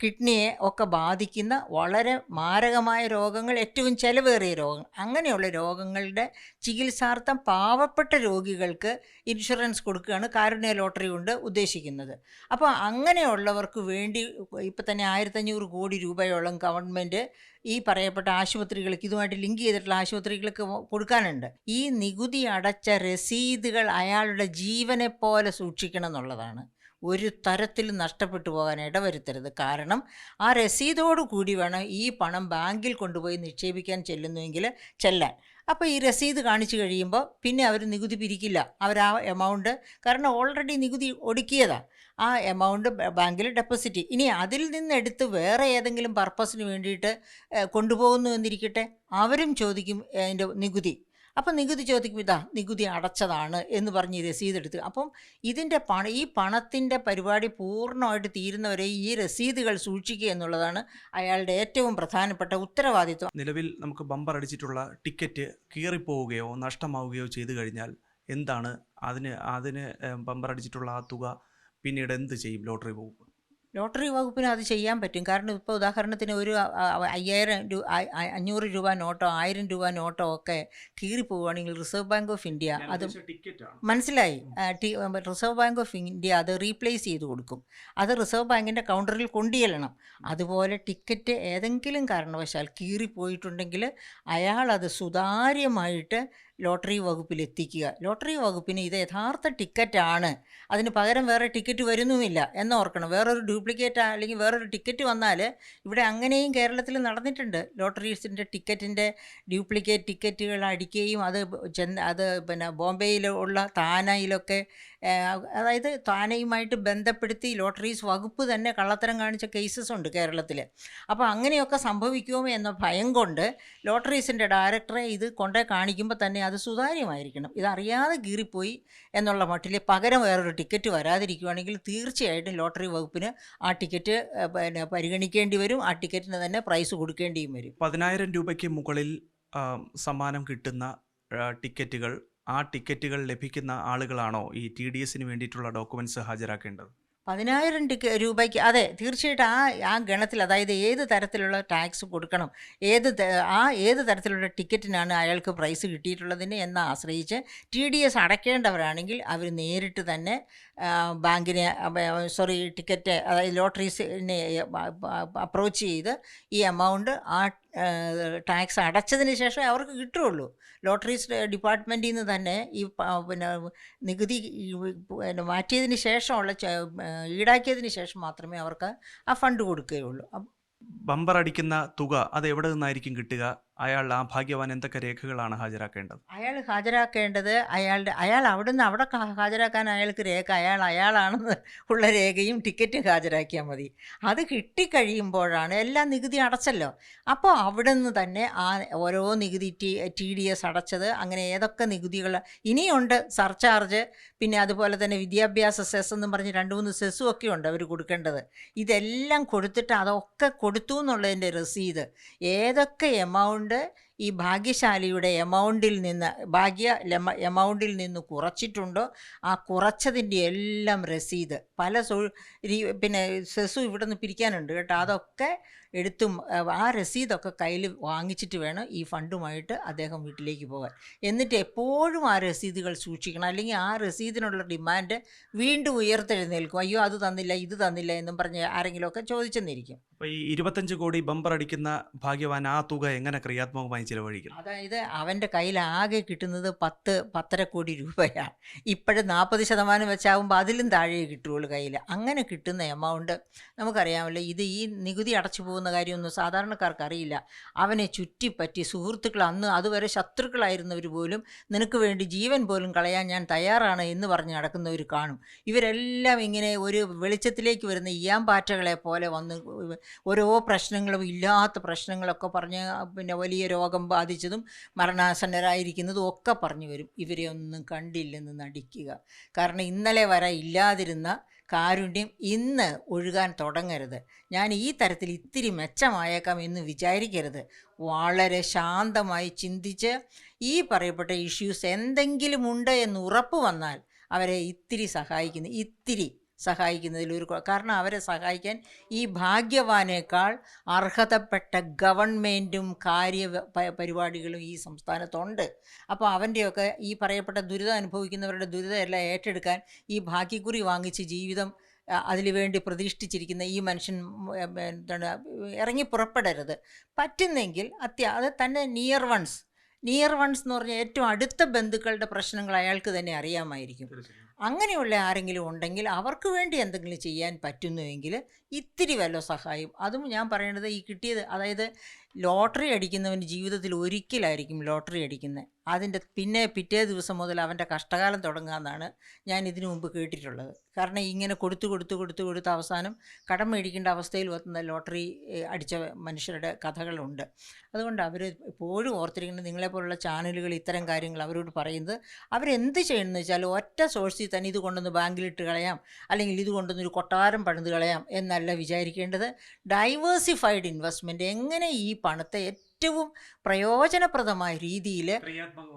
കിഡ്നിയെ ഒക്കെ ബാധിക്കുന്ന വളരെ മാരകമായ രോഗങ്ങൾ ഏറ്റവും ചിലവേറിയ രോഗങ്ങൾ അങ്ങനെയുള്ള രോഗങ്ങളുടെ ചികിത്സാർത്ഥം പാവപ്പെട്ട രോഗികൾക്ക് ഇൻഷുറൻസ് കൊടുക്കുകയാണ് കാരുണ്യ ലോട്ടറി കൊണ്ട് ഉദ്ദേശിക്കുന്നത്. അപ്പോൾ അങ്ങനെയുള്ളവർക്ക് വേണ്ടി ഇപ്പം തന്നെ ആയിരത്തഞ്ഞൂറ് കോടി രൂപയോളം ഗവൺമെന്റ് ഈ പറയപ്പെട്ട ആശുപത്രികൾക്ക് ഇതുമായിട്ട് ലിങ്ക് ചെയ്തിട്ടുള്ള ആശുപത്രികൾക്ക് കൊടുക്കാനുണ്ട്. ഈ നികുതി അടച്ച രസീതുകൾ അയാളുടെ ജീവനെ പോലെ സൂക്ഷിക്കണം എന്നുള്ളതാണ്. ഒരു തരത്തിലും നഷ്ടപ്പെട്ടു പോകാൻ ഇടവരുത്തരുത്. കാരണം ആ രസീതോടു കൂടി വേണം ഈ പണം ബാങ്കിൽ കൊണ്ടുപോയി നിക്ഷേപിക്കാൻ ചെല്ലുന്നുവെങ്കിൽ ചെല്ലാൻ. അപ്പോൾ ഈ രസീത് കാണിച്ചു കഴിയുമ്പോൾ പിന്നെ അവർ നികുതി പിരിക്കില്ല. അവർ ആ എമൗണ്ട് കാരണം ഓൾറെഡി നികുതി ഒടുക്കിയതാണ് ആ എമൗണ്ട് ബാങ്കിൽ ഡെപ്പോസിറ്റ് ഇനി അതിൽ നിന്നെടുത്ത് വേറെ ഏതെങ്കിലും പർപ്പസിന് വേണ്ടിയിട്ട് കൊണ്ടുപോകുന്നു എന്നിരിക്കട്ടെ? അവരും ചോദിക്കും അതിന്റെ നികുതി. അപ്പം നികുതി ചോദിക്കും ഇതാ നികുതി അടച്ചതാണ് എന്ന് പറഞ്ഞ് രസീത് എടുത്ത്. അപ്പം ഇതിന്റെ പണ ഈ പണത്തിന്റെ പരിപാടി പൂർണമായിട്ട് തീരുന്നവരെ ഈ രസീതുകൾ സൂക്ഷിക്കുക എന്നുള്ളതാണ് അയാളുടെ ഏറ്റവും പ്രധാനപ്പെട്ട ഉത്തരവാദിത്വം. നിലവിൽ നമുക്ക് ബമ്പർ അടിച്ചിട്ടുള്ള ടിക്കറ്റ് കീറിപ്പോവുകയോ നഷ്ടമാവുകയോ ചെയ്തു കഴിഞ്ഞാൽ എന്താണ്? അതിന് അതിന് ബമ്പർ അടിച്ചിട്ടുള്ള ആ തുക പിന്നീട് എന്ത് ചെയ്യും? ലോട്ടറി വകുപ്പ് ലോട്ടറി വകുപ്പിന് അത് ചെയ്യാൻ പറ്റും. കാരണം ഇപ്പോൾ ഉദാഹരണത്തിന് ഒരു അയ്യായിരം രൂപ അഞ്ഞൂറ് രൂപ നോട്ടോ ആയിരം രൂപ നോട്ടോ ഒക്കെ കീറിപ്പോവുകയാണെങ്കിൽ റിസർവ് ബാങ്ക് ഓഫ് ഇന്ത്യ അത് മനസ്സിലായി? റിസർവ് ബാങ്ക് ഓഫ് ഇന്ത്യ അത് റീപ്ലേസ് ചെയ്ത് കൊടുക്കും. അത് റിസർവ് ബാങ്കിന്റെ കൗണ്ടറിൽ കൊണ്ടുചെല്ലണം. അതുപോലെ ടിക്കറ്റ് ഏതെങ്കിലും കാരണവശാൽ കീറിപ്പോയിട്ടുണ്ടെങ്കിൽ അയാൾ അത് സുതാര്യമായിട്ട് ലോട്ടറി വകുപ്പിൽ എത്തിക്കുക. ലോട്ടറി വകുപ്പിന് ഇത് യഥാർത്ഥ ടിക്കറ്റാണ്. അതിന് പകരം വേറെ ടിക്കറ്റ് വരുന്നുമില്ല എന്നോർക്കണം. വേറൊരു ഡ്യൂപ്ലിക്കേറ്റ് അല്ലെങ്കിൽ വേറൊരു ടിക്കറ്റ് വന്നാൽ ഇവിടെ അങ്ങനെയും കേരളത്തിൽ നടന്നിട്ടുണ്ട്. ലോട്ടറീസിന്റെ ടിക്കറ്റിന്റെ ഡ്യൂപ്ലിക്കേറ്റ് ടിക്കറ്റുകൾ അടിക്കുകയും അത് ചെന്ന് അത് പിന്നെ ബോംബെയിലുള്ള താനയിലൊക്കെ അതായത് താനയുമായിട്ട് ബന്ധപ്പെടുത്തി ലോട്ടറീസ് വകുപ്പ് തന്നെ കള്ളത്തരം കാണിച്ച കേസസ് ഉണ്ട് കേരളത്തിൽ. അപ്പോൾ അങ്ങനെയൊക്കെ സംഭവിക്കുമോ എന്ന ഭയം കൊണ്ട് ലോട്ടറീസിന്റെ ഡയറക്ടറെ ഇത് കൊണ്ടേ കാണിക്കുമ്പോൾ തന്നെ അത് സുതാര്യമായിരിക്കണം. ഇതറിയാതെ കീറിപ്പോയി എന്നുള്ള മട്ടിൽ പകരം വേറൊരു ടിക്കറ്റ് വരാതിരിക്കുകയാണെങ്കിൽ തീർച്ചയായിട്ടും ലോട്ടറി വകുപ്പിന് ആ ടിക്കറ്റ് പിന്നെ പരിഗണിക്കേണ്ടി വരും. ആ ടിക്കറ്റിന് തന്നെ പ്രൈസ് കൊടുക്കേണ്ടിയും വരും. പതിനായിരം രൂപയ്ക്ക് മുകളിൽ സമ്മാനം കിട്ടുന്ന ടിക്കറ്റുകൾ ആ ടിക്കറ്റുകൾ ലഭിക്കുന്ന ആളുകളാണോ ഈ ടി ഡി എസിന് വേണ്ടിയിട്ടുള്ള ഡോക്യുമെന്റ്സ് ഹാജരാക്കേണ്ടത്? പതിനായിരം ടിക്ക രൂപയ്ക്ക് അതെ തീർച്ചയായിട്ടും ആ ആ ഗണത്തിൽ അതായത് ഏത് തരത്തിലുള്ള ടാക്സ് കൊടുക്കണം ഏത് ആ ഏത് തരത്തിലുള്ള ടിക്കറ്റിനാണ് അയാൾക്ക് പ്രൈസ് കിട്ടിയിട്ടുള്ളതിന് എന്ന് ആശ്രയിച്ച് ടി ഡി എസ് അടയ്ക്കേണ്ടവരാണെങ്കിൽ അവർ നേരിട്ട് തന്നെ ബാങ്കിനെ സോറി ടിക്കറ്റ് അതായത് ലോട്ടറീസിനെ അപ്രോച്ച് ചെയ്ത് ഈ എമൗണ്ട് ആ ടാക്സ് അടച്ചതിന് ശേഷം അവർക്ക് കിട്ടുകയുള്ളൂ. ലോട്ടറീസ് ഡിപ്പാർട്ട്മെന്റിൽ നിന്ന് തന്നെ ഈ പിന്നെ നികുതി പിന്നെ മാറ്റിയതിന് ശേഷമുള്ള ഈടാക്കിയതിന് ശേഷം മാത്രമേ അവർക്ക് ആ ഫണ്ട് കൊടുക്കുകയുള്ളൂ. ബമ്പർ അടിക്കുന്ന തുക അത് എവിടെ നിന്നായിരിക്കും കിട്ടുക? അയാൾ ആ ഭാഗ്യവാൻ എന്തൊക്കെ രേഖകളാണ് ഹാജരാക്കേണ്ടത്? അയാൾ ഹാജരാക്കേണ്ടത് അയാളുടെ അയാൾ അവിടുന്ന് അവിടെ ഹാജരാക്കാൻ അയാൾക്ക് രേഖ അയാൾ അയാളാണെന്ന് ഉള്ള രേഖയും ടിക്കറ്റും ഹാജരാക്കിയാൽ മതി. അത് കിട്ടിക്കഴിയുമ്പോഴാണ് എല്ലാം നികുതി അടച്ചല്ലോ. അപ്പോൾ അവിടെ നിന്ന് തന്നെ ആ ഓരോ നികുതി ടി ടി ഡി എസ് അടച്ചത് അങ്ങനെ ഏതൊക്കെ നികുതികൾ ഇനിയുണ്ട് സർചാർജ് പിന്നെ അതുപോലെ തന്നെ വിദ്യാഭ്യാസ സെസ് എന്ന് പറഞ്ഞ് രണ്ട് മൂന്ന് സെസ്സും ഒക്കെ ഉണ്ട് അവർ കൊടുക്കേണ്ടത്. ഇതെല്ലാം കൊടുത്തിട്ട് അതൊക്കെ കൊടുത്തു എന്നുള്ളതിന്റെ രസീത്. ഏതൊക്കെ എമൗണ്ട് കൊണ്ട് ഈ ഭാഗ്യശാലിയുടെ എമൗണ്ടിൽ നിന്ന് ഭാഗ്യ എമൗണ്ടിൽ നിന്ന് കുറച്ചിട്ടുണ്ടോ? ആ കുറച്ചതിന്റെ എല്ലാം രസീത് പല സൊ പിന്നെ സെസു ഇവിടെ നിന്ന് പിരിക്കാനുണ്ട് കേട്ടോ. അതൊക്കെ എടുത്തും ആ രസീതൊക്കെ കയ്യിൽ വാങ്ങിച്ചിട്ട് വേണം ഈ ഫണ്ടുമായിട്ട് അദ്ദേഹം വീട്ടിലേക്ക് പോകാൻ. എന്നിട്ട് എപ്പോഴും ആ രസീതുകൾ സൂക്ഷിക്കണം. അല്ലെങ്കിൽ ആ രസീതിനുള്ള ഡിമാൻഡ് വീണ്ടും ഉയർത്തെഴുന്നേൽക്കും. അയ്യോ അത് തന്നില്ല ഇത് തന്നില്ല എന്നും പറഞ്ഞ് ആരെങ്കിലുമൊക്കെ ചോദിച്ചെന്നിരിക്കും. അപ്പോൾ ഈ ഇരുപത്തഞ്ച് കോടി ബമ്പർ അടിക്കുന്ന ഭാഗ്യവാൻ ആ തുക എങ്ങനെ ക്രിയാത്മകമായി ചിലവഴിക്കും അതായത് അവന്റെ കയ്യിൽ ആകെ കിട്ടുന്നത് പത്ത് പത്തര കോടി രൂപയാണ്. ഇപ്പോഴും നാൽപ്പത് ശതമാനം വെച്ചാകുമ്പോൾ അതിലും താഴെ കിട്ടുകയുള്ളൂ കയ്യിൽ അങ്ങനെ കിട്ടുന്ന എമൗണ്ട് നമുക്കറിയാമല്ലോ ഇത് ഈ നികുതി അടച്ചു പോകുന്ന കാര്യമൊന്നും സാധാരണക്കാർക്ക് അറിയില്ല. അവനെ ചുറ്റിപ്പറ്റി സുഹൃത്തുക്കൾ അന്ന് അതുവരെ ശത്രുക്കളായിരുന്നവർ പോലും നിനക്ക് വേണ്ടി ജീവൻ പോലും കളയാൻ ഞാൻ തയ്യാറാണ് എന്ന് പറഞ്ഞ് നടക്കുന്നവർ കാണും. ഇവരെല്ലാം ഇങ്ങനെ ഒരു വെളിച്ചത്തിലേക്ക് വരുന്ന ഇയാമ്പാറ്റകളെ പോലെ വന്ന് ഓരോ പ്രശ്നങ്ങളും ഇല്ലാത്ത പ്രശ്നങ്ങളൊക്കെ പറഞ്ഞ് പിന്നെ വലിയ രോഗം ബാധിച്ചതും മരണാസന്നരായിരിക്കുന്നതും ഒക്കെ പറഞ്ഞു വരും. ഇവരെ ഒന്നും കണ്ടില്ലെന്ന് നടിക്കുക. കാരണം ഇന്നലെ വരെ ഇല്ലാതിരുന്ന കാരുണ്യം ഇന്ന് ഒഴുകാൻ തുടങ്ങരുത്. ഞാൻ ഈ തരത്തിൽ ഇത്തിരി മെച്ചമായേക്കാം എന്ന് വിചാരിക്കരുത്. വളരെ ശാന്തമായി ചിന്തിച്ച് ഈ പറയപ്പെട്ട ഇഷ്യൂസ് എന്തെങ്കിലും ഉണ്ട് എന്ന് ഉറപ്പ് വന്നാൽ അവരെ ഇത്തിരി സഹായിക്കുന്നു. ഇത്തിരി സഹായിക്കുന്നതിൽ ഒരു കാരണം അവരെ സഹായിക്കാൻ ഈ ഭാഗ്യവാനേക്കാൾ അർഹതപ്പെട്ട ഗവൺമെന്റും കാര്യ പരിപാടികളും ഈ സംസ്ഥാനത്തുണ്ട്. അപ്പോൾ അവന്റെയൊക്കെ ഈ പറയപ്പെട്ട ദുരിതം അനുഭവിക്കുന്നവരുടെ ദുരിതമെല്ലാം ഏറ്റെടുക്കാൻ ഈ ഭാഗ്യക്കുറി വാങ്ങിച്ച് ജീവിതം അതിനുവേണ്ടി പ്രതീക്ഷിച്ചിരിക്കുന്ന ഈ മനുഷ്യൻ എന്താണ് ഇറങ്ങി പുറപ്പെടരുത്. പറ്റുന്നെങ്കിൽ അത്യ അത് തന്നെ നിയർ വൺസ് നിയർ വൺസ് എന്ന് പറഞ്ഞാൽ ഏറ്റവും അടുത്ത ബന്ധുക്കളുടെ പ്രശ്നങ്ങൾ അയാൾക്ക് തന്നെ അറിയാമായിരിക്കും. അങ്ങനെയുള്ള ആരെങ്കിലും ഉണ്ടെങ്കിൽ അവർക്ക് വേണ്ടി എന്തെങ്കിലും ചെയ്യാൻ പറ്റുന്നുവെങ്കിൽ ഇത്തിരി വല്ല സഹായം. അതും ഞാൻ പറയേണ്ടത് ഈ കിട്ടിയത് അതായത് ലോട്ടറി അടിക്കുന്നവന് ജീവിതത്തിൽ ഒരിക്കലായിരിക്കും ലോട്ടറി അടിക്കുന്നത്. അതിന്റെ പിന്നെ പിറ്റേ ദിവസം മുതൽ അവന്റെ കഷ്ടകാലം തുടങ്ങാമെന്നാണ് ഞാൻ ഇതിനു മുമ്പ് കേട്ടിട്ടുള്ളത്. കാരണം ഇങ്ങനെ കൊടുത്തു കൊടുത്തു കൊടുത്തു കൊടുത്ത് അവസാനം കടം മേടിക്കേണ്ട അവസ്ഥയിൽ വത്തുന്ന ലോട്ടറി അടിച്ച മനുഷ്യരുടെ കഥകളുണ്ട്. അതുകൊണ്ട് അവർ എപ്പോഴും ഓർത്തിരിക്കുന്നത് നിങ്ങളെപ്പോലുള്ള ചാനലുകൾ ഇത്തരം കാര്യങ്ങൾ അവരോട് പറയുന്നത് അവരെന്ത് ചെയ്യണമെന്ന് വെച്ചാൽ ഒറ്റ സോഴ്സിൽ തന്നെ ഇത് കൊണ്ടുവന്ന് ബാങ്കിലിട്ട് കളയാം അല്ലെങ്കിൽ ഇത് കൊണ്ടുവന്നൊരു കൊട്ടാരം പണിത് കളയാം എന്നല്ല വിചാരിക്കേണ്ടത്. ഡൈവേഴ്സിഫൈഡ് ഇൻവെസ്റ്റ്മെന്റ് എങ്ങനെ ഈ പണത്തെ ഏറ്റവും പ്രയോജനപ്രദമായ രീതിയിൽ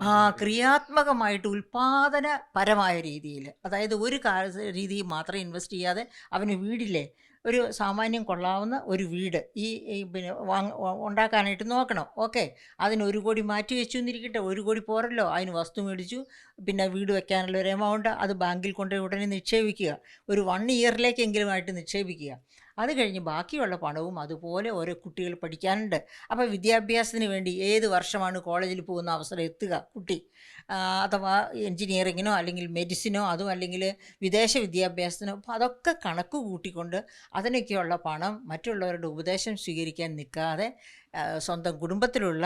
ആ ക്രിയാത്മകമായിട്ട് ഉൽപാദനപരമായ രീതിയിൽ അതായത് ഒരു കാല രീതിയിൽ മാത്രം ഇൻവെസ്റ്റ് ചെയ്യാതെ അവന് വീടില്ലേ? ഒരു സാമാന്യം കൊള്ളാവുന്ന ഒരു വീട് ഈ പിന്നെ വാങ് ഉണ്ടാക്കാനായിട്ട് നോക്കണം. ഓക്കെ. അതിന് ഒരു കോടി മാറ്റി വെച്ചു എന്നിരിക്കട്ടെ ഒരു കോടി പോരല്ലോ. അതിന് വസ്തു മേടിച്ചു. പിന്നെ വീട് വെക്കാനുള്ള ഒരു എമൗണ്ട് അത് ബാങ്കിൽ കൊണ്ടുപോയി ഉടനെ നിക്ഷേപിക്കുക. ഒരു വൺ ഇയറിലേക്കെങ്കിലുമായിട്ട് നിക്ഷേപിക്കുക. അത് കഴിഞ്ഞ് ബാക്കിയുള്ള പണവും അതുപോലെ ഓരോ കുട്ടികൾ പഠിക്കാനുണ്ട്. അപ്പോൾ വിദ്യാഭ്യാസത്തിന് വേണ്ടി ഏത് വർഷമാണ് കോളേജിൽ പോകുന്ന അവസരം എത്തുക? കുട്ടി അഥവാ എൻജിനീയറിങ്ങിനോ അല്ലെങ്കിൽ മെഡിസിനോ അതും അല്ലെങ്കിൽ വിദേശ വിദ്യാഭ്യാസത്തിനോ അപ്പോൾ അതൊക്കെ കണക്ക് കൂട്ടിക്കൊണ്ട് അതിനൊക്കെയുള്ള പണം മറ്റുള്ളവരുടെ ഉപദേശം സ്വീകരിക്കാൻ നിൽക്കാതെ സ്വന്തം കുടുംബത്തിലുള്ള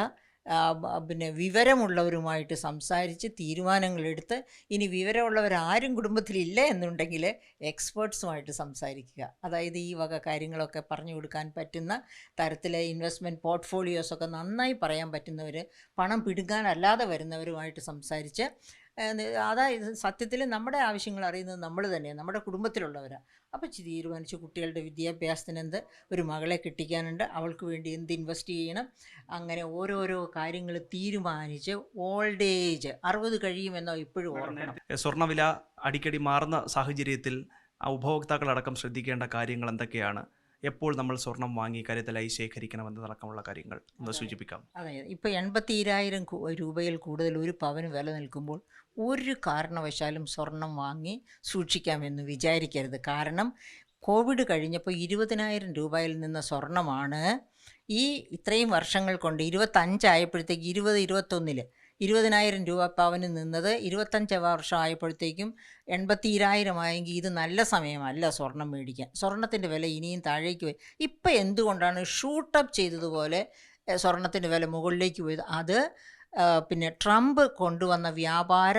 പിന്നെ വിവരമുള്ളവരുമായിട്ട് സംസാരിച്ച് തീരുമാനങ്ങളെടുത്ത് ഇനി വിവരമുള്ളവരാരും കുടുംബത്തിലില്ല എന്നുണ്ടെങ്കിൽ എക്സ്പേർട്സുമായിട്ട് സംസാരിക്കുക. അതായത് ഈ വക കാര്യങ്ങളൊക്കെ പറഞ്ഞു കൊടുക്കാൻ പറ്റുന്ന തരത്തിലെ ഇൻവെസ്റ്റ്മെന്റ് പോർട്ട്ഫോളിയോസൊക്കെ നന്നായി പറയാൻ പറ്റുന്നവർ പണം പിടുങ്ങാനല്ലാതെ വരുന്നവരുമായിട്ട് സംസാരിച്ച് അതായത് സത്യത്തിൽ നമ്മുടെ ആവശ്യങ്ങൾ അറിയുന്നത് നമ്മൾ തന്നെയാണ് നമ്മുടെ കുടുംബത്തിലുള്ളവരാണ് അപ്പോൾ തീരുമാനിച്ച് കുട്ടികളുടെ വിദ്യാഭ്യാസത്തിന് എന്ത് ഒരു മകളെ കെട്ടിക്കാനുണ്ട് അവൾക്ക് വേണ്ടി എന്ത് ഇൻവെസ്റ്റ് ചെയ്യണം? അങ്ങനെ ഓരോരോ കാര്യങ്ങൾ തീരുമാനിച്ച് ഓൾഡ് ഏജ് അറുപത് കഴിയുമെന്നോ ഇപ്പോഴും ഓർമ്മ സ്വർണവില അടിക്കടി മാറുന്ന സാഹചര്യത്തിൽ ഉപഭോക്താക്കളടക്കം ശ്രദ്ധിക്കേണ്ട കാര്യങ്ങൾ എന്തൊക്കെയാണ്? എപ്പോൾ നമ്മൾ സ്വർണം വാങ്ങി കരുതലായി ശേഖരിക്കണം എന്നതടക്കമുള്ള കാര്യങ്ങൾ ഒന്ന് സൂചിപ്പിക്കാം. അതെ. ഇപ്പോൾ എൺപത്തിരായിരം രൂപയിൽ കൂടുതൽ ഒരു പവന് വില നിൽക്കുമ്പോൾ ഒരു കാരണവശാലും സ്വർണം വാങ്ങി സൂക്ഷിക്കാമെന്ന് വിചാരിക്കരുത്. കാരണം കോവിഡ് കഴിഞ്ഞപ്പോൾ ഇരുപതിനായിരം രൂപയിൽ നിന്ന സ്വർണമാണ് ഈ ഇത്രയും വർഷങ്ങൾ കൊണ്ട് ഇരുപത്തഞ്ചായപ്പോഴത്തേക്ക് ഇരുപത് ഇരുപത്തൊന്നിൽ ഇരുപതിനായിരം രൂപ പവന് നിന്നത് ഇരുപത്തഞ്ച് വർഷം ആയപ്പോഴത്തേക്കും എൺപത്തിരായിരം ആയെങ്കിൽ ഇത് നല്ല സമയമല്ല സ്വർണം മേടിക്കാൻ. സ്വർണത്തിന്റെ വില ഇനിയും താഴേക്ക് പോയി ഇപ്പം എന്തുകൊണ്ടാണ് ഷൂട്ടപ്പ് ചെയ്തതുപോലെ സ്വർണത്തിന്റെ വില മുകളിലേക്ക് പോയത്? അത് പിന്നെ ട്രംപ് കൊണ്ടുവന്ന വ്യാപാര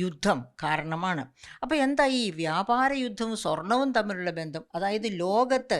യുദ്ധം കാരണമാണ്. അപ്പോൾ എന്താ ഈ വ്യാപാര യുദ്ധവും സ്വർണവും തമ്മിലുള്ള ബന്ധം? അതായത് ലോകത്ത്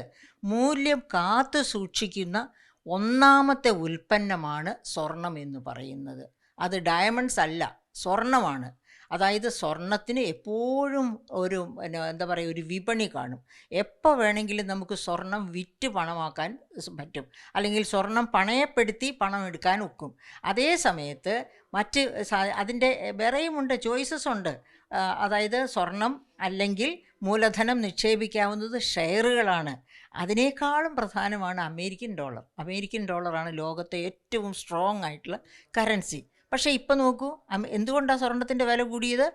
മൂല്യം കാത്തു സൂക്ഷിക്കുന്ന ഒന്നാമത്തെ ഉൽപ്പന്നമാണ് സ്വർണം എന്ന് പറയുന്നത്. അത് ഡയമണ്ട്സ് അല്ല സ്വർണമാണ് അതായത് സ്വർണത്തിന് എപ്പോഴും ഒരു എന്താ പറയുക ഒരു വിപണി കാണും. എപ്പോൾ വേണമെങ്കിലും നമുക്ക് സ്വർണം വിറ്റ് പണമാക്കാൻ പറ്റും. അല്ലെങ്കിൽ സ്വർണം പണയപ്പെടുത്തി പണം എടുക്കാൻ ഒക്കും. അതേ സമയത്ത് മറ്റ് അതിന്റെ വേറെയുമുണ്ട് ചോയ്സസ് ഉണ്ട്. അതായത് സ്വർണം അല്ലെങ്കിൽ മൂലധനം നിക്ഷേപിക്കാവുന്നത് ഷെയറുകളാണ്. അതിനേക്കാളും പ്രധാനമാണ് അമേരിക്കൻ ഡോളർ. അമേരിക്കൻ ഡോളറാണ് ലോകത്തെ ഏറ്റവും സ്ട്രോങ് ആയിട്ടുള്ള കറൻസി പക്ഷേ ഇപ്പം നോക്കൂ എന്തുകൊണ്ടാണ് സ്വർണത്തിന്റെ വില കൂടിയത്?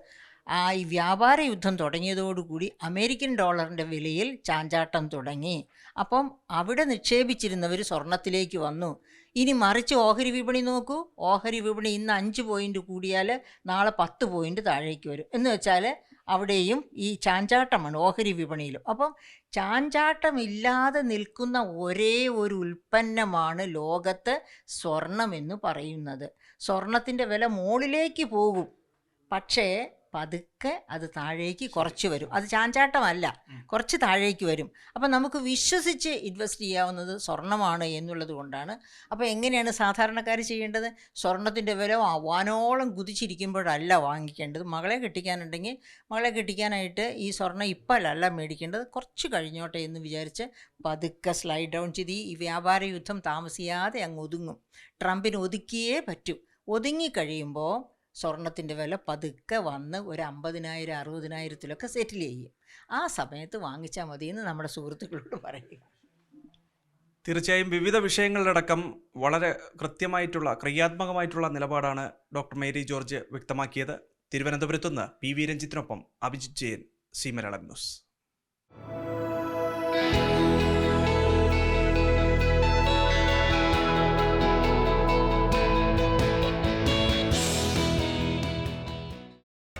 ആ ഈ വ്യാപാര യുദ്ധം തുടങ്ങിയതോടുകൂടി അമേരിക്കൻ ഡോളറിന്റെ വിലയിൽ ചാഞ്ചാട്ടം തുടങ്ങി. അപ്പം അവിടെ നിക്ഷേപിച്ചിരുന്നവർ സ്വർണത്തിലേക്ക് വന്നു. ഇനി മറിച്ച് ഓഹരി വിപണി നോക്കൂ. ഓഹരി വിപണി ഇന്ന് അഞ്ച് പോയിന്റ് കൂടിയാൽ നാളെ പത്ത് പോയിന്റ് താഴേക്ക് വരും. എന്ന് വെച്ചാൽ അവിടെയും ഈ ചാഞ്ചാട്ടമാണ് ഓഹരി വിപണിയിലും. അപ്പം ചാഞ്ചാട്ടമില്ലാതെ നിൽക്കുന്ന ഒരേ ഒരു ഉൽപ്പന്നമാണ് ലോകത്ത് സ്വർണം എന്ന് പറയുന്നത്. സ്വർണത്തിന്റെ വില മുകളിലേക്ക് പോകും. പക്ഷേ പതുക്കെ അത് താഴേക്ക് കുറച്ച് വരും. അത് ചാഞ്ചാട്ടമല്ല. കുറച്ച് താഴേക്ക് വരും. അപ്പം നമുക്ക് വിശ്വസിച്ച് ഇൻവെസ്റ്റ് ചെയ്യാവുന്നത് സ്വർണമാണ് എന്നുള്ളത് കൊണ്ടാണ്. അപ്പോൾ എങ്ങനെയാണ് സാധാരണക്കാർ ചെയ്യേണ്ടത്? സ്വർണത്തിന്റെ വില വാനോളം കുതിച്ചിരിക്കുമ്പോഴല്ല വാങ്ങിക്കേണ്ടത്. മകളെ കെട്ടിക്കാനുണ്ടെങ്കിൽ മകളെ കെട്ടിക്കാനായിട്ട് ഈ സ്വർണം ഇപ്പോഴല്ല മേടിക്കേണ്ടത്. കുറച്ച് കഴിഞ്ഞോട്ടെ എന്ന് വിചാരിച്ച് പതുക്കെ സ്ലൈഡ് ഡൗൺ ചെയ്ത് ഈ വ്യാപാര യുദ്ധം താമസിയാതെ അങ്ങ് ഒതുങ്ങും. ട്രംപിന് ഒതുക്കിയേ പറ്റൂ. ഒതുങ്ങിക്കഴിയുമ്പോൾ സ്വർണത്തിന്റെ വില പതുക്കെ വന്ന് ഒരു അമ്പതിനായിരം അറുപതിനായിരത്തിലൊക്കെ സെറ്റിൽ ചെയ്യും. ആ സമയത്ത് വാങ്ങിച്ചാൽ മതി എന്ന് നമ്മുടെ സുഹൃത്തുക്കളോട് പറയുക തീർച്ചയായും വിവിധ വിഷയങ്ങളിലടക്കം വളരെ കൃത്യമായിട്ടുള്ള ക്രിയാത്മകമായിട്ടുള്ള നിലപാടാണ് ഡോക്ടർ മേരി ജോർജ് വ്യക്തമാക്കിയത്. തിരുവനന്തപുരത്തുനിന്ന് പി വി രഞ്ജിത്തിനൊപ്പം അഭിജിത് ജയൻ സി മലയാളം ന്യൂസ്.